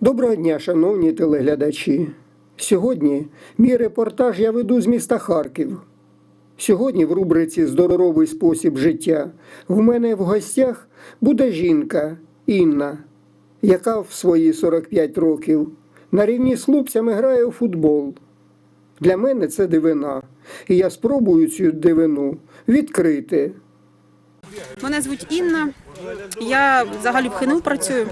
Доброго дня, шановні телеглядачі. Сьогодні мій репортаж я веду з міста Харків. Сьогодні в рубриці Здоровий спосіб життя в мене в гостях буде жінка Інна, яка в свої 45 років на рівні з хлопцями грає у футбол. Для мене це дивина, і я спробую цю дивину відкрити. Мене звуть Інна. Я взагалі в ХНУ працюю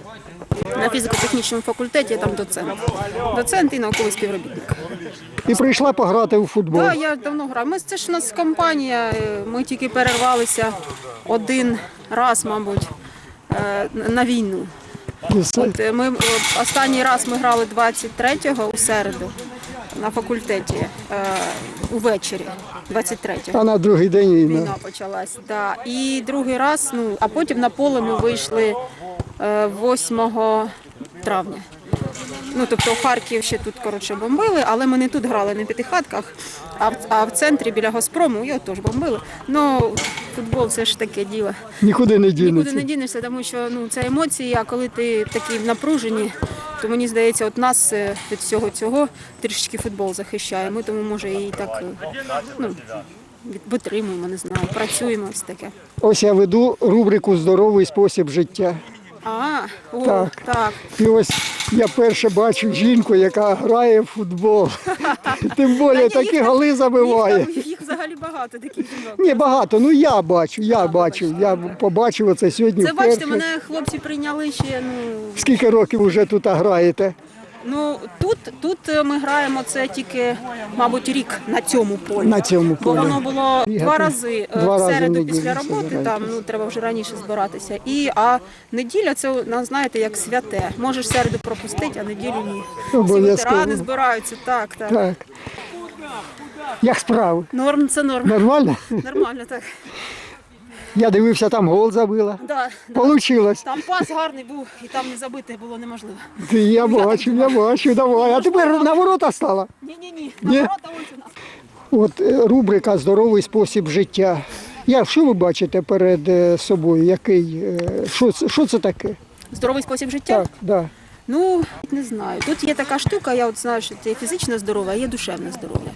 на фізико-технічному факультеті, я там доцент. Доцент і науковий співробітник. І прийшла пограти у футбол. Так, я давно граю. Ми це ж у нас компанія. е, Ми тільки перервалися один раз, мабуть, е, на війну. От е, ми останній раз ми грали 23-го у середу на факультеті увечері, 23-го. А на другий день війна. Війна почалась, да. І другий раз, ну а потім на поле ми вийшли 8 травня. Ну, тобто Харків ще тут коротше бомбили, але ми не тут грали на п'ятихатках, а в, а в центрі біля Госпрому його теж бомбили. Ну, футбол це ж таке діло. Нікуди не Нікуди не дінешся, тому що ну це емоції. А коли ти такий напружені, то мені здається, от нас е, від всього цього трішечки футбол захищає. Ми тому може і так е, ну, витримуємо, не знаю, працюємо ось таке. Ось я веду рубрику Здоровий спосіб життя. О, Так. так. І ось я перше бачу жінку, яка грає в футбол. Тим більше такі гали голи забиває. Їх, там, їх взагалі багато таких жінок. Ні, багато. Ну я бачу, я бачу. Я побачив оце сьогодні. Це бачите, вперше. мене хлопці прийняли ще. Ну Скільки років вже тут граєте? Ну тут, тут е, ми граємо це тільки, мабуть, рік на цьому полі. На цьому полі. Бо воно було Бігати. два рази е, Два в середу неділю після роботи. Там ну треба вже раніше збиратися. І а неділя це знаєте як святе. Можеш середу пропустити, а неділю ні. Всі ветерани збираються. Так, так. Так. Як справи? Норм, це норм. Нормально? Нормально так. Я дивився, там гол забила. Да. Получилось. Там пас гарний був, і там не забити було неможливо. Ти, Я бачу, я бачу, давай. А тепер на ворота стала. Ні, ні, ні. Ні? Наворота ось у нас. От е, рубрика Здоровий спосіб життя. Я, що ви бачите перед е, собою? Який, е, що, це- що це таке? Здоровий спосіб життя. Так, да. Ну не знаю. Тут є така штука, я от знаю, що це фізичне здоров'я, а є душевне здоров'я.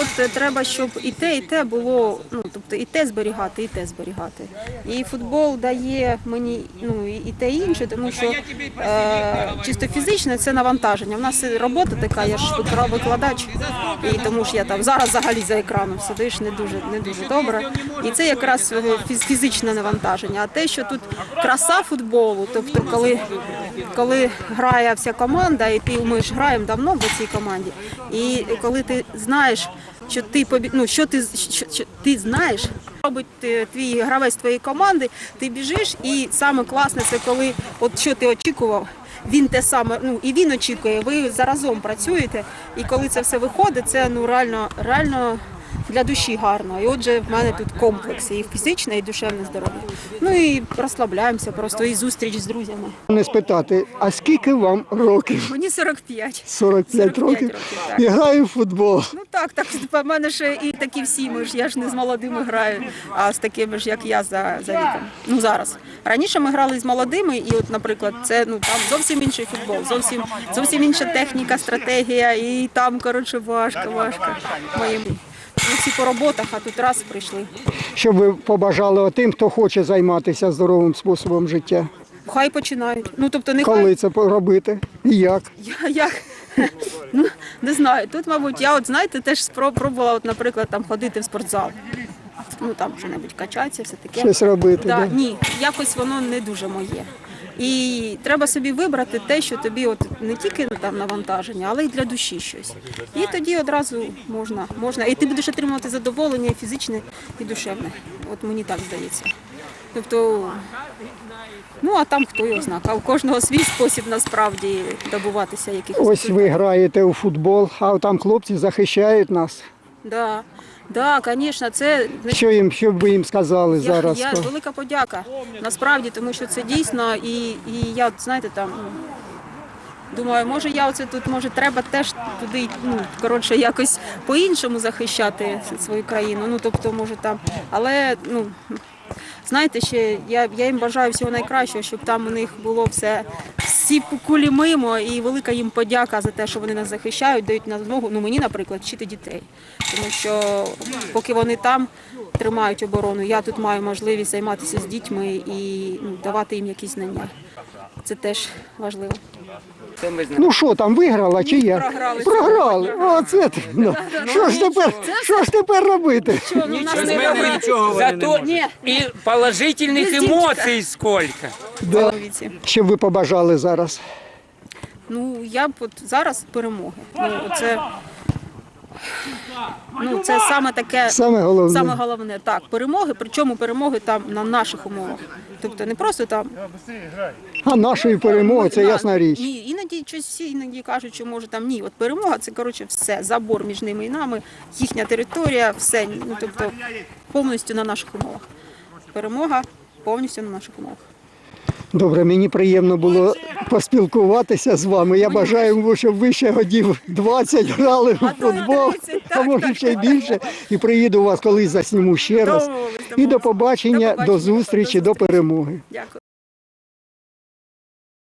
От е, треба, щоб і те, і те було, ну тобто і те зберігати, і те зберігати. І футбол дає мені ну і те і інше, тому що е, чисто фізичне це навантаження. У нас робота така, я ж викра- викладач, і тому ж я там зараз взагалі за екраном сидиш не дуже не дуже добре. І це якраз фізичне навантаження. А те, що тут краса футболу, тобто коли, коли грає вся команда, і ти ми ж граємо давно в цій команді, і коли ти знаєш, що ти ну, що ти що, що ти знаєш. Робить е, твій гравець твоєї команди, ти біжиш, і саме класне це коли от що ти очікував, він те саме, ну і він очікує, ви заразом працюєте, і коли це все виходить, це ну реально, реально для душі гарно. І отже, в мене тут комплекс і фізичне, і душевне здоров'я. Ну і розслабляємося просто, і зустріч з друзями. Не спитати, а скільки вам років? Мені 45. 45 років. років, так. І граю в футбол. Ну так, так в мене ще і такі всі. Ми ж я ж не з молодими граю, а з такими ж, як я за, за віком. Ну зараз. Раніше ми грали з молодими, і от, наприклад, це ну там зовсім інший футбол, зовсім зовсім інша техніка, стратегія, і там коротше важко, важко. Моїм всі по роботах, а тут раз прийшли. Що ви побажали тим, хто хоче займатися здоровим способом життя? Хай починають. Ну тобто нехай Коли це робити? І як? Я як ну не знаю. Тут, мабуть, я от знаєте, теж спро- пробувала, от, наприклад, там ходити в спортзал. Ну там що небудь качатися, все таке. Щось робити? Да, Да, Ні, якось воно не дуже моє. І треба собі вибрати те, що тобі от не тільки там навантаження, але й для душі щось. І тоді одразу можна, можна. І ти будеш отримувати задоволення і фізичне, і душевне. От мені так здається. Тобто, ну а там хто його знає. А у кожного свій спосіб насправді добуватися якихось. Ось ви граєте у футбол, а там хлопці захищають нас. Да, да, звісно, це Що їм, що б ви їм сказали Я, зараз? я велика подяка насправді, тому що це дійсно, і, і я, знаєте, там ну, думаю, може я оце тут, може, треба теж туди, ну коротше, якось по-іншому захищати свою країну. Ну тобто, може там, але ну. Знаєте, ще я, я їм бажаю всього найкращого, щоб там у них було все, всі кулі мимо, і велика їм подяка за те, що вони нас захищають, дають нам змогу. Ну мені, наприклад, вчити дітей. Тому що поки вони там тримають оборону, я тут маю можливість займатися з дітьми і ну, давати їм якісь знання. Це теж важливо. Ну що там, виграла чи як? програли Програли. Оце ти. Ну. Що ж тепер? Що ж тепер робити? Що, ну, нас не робить. нічого Зато можуть. Ні. и положительных Без эмоций сколько. Да. Що б ви побажали зараз? Ну, я б от зараз перемоги. Ну, це, ну, це саме таке. Саме головне. Саме головне, так, перемоги, причому перемоги там на наших умовах. Тобто не просто там. А нашої перемоги це ясна річ. Ні, іноді щось всі іноді кажуть, що може там ні. От перемога це коротше все. Забор між ними і нами, їхня територія, все. Ну тобто повністю на наших умовах. Перемога повністю на наших умовах. Добре, мені приємно було поспілкуватися з вами. Я бажаю, щоб ви ще годів 20 грали в футбол, а може ще й більше. І приїду вас колись засніму ще раз. І до побачення, До зустрічі, до перемоги.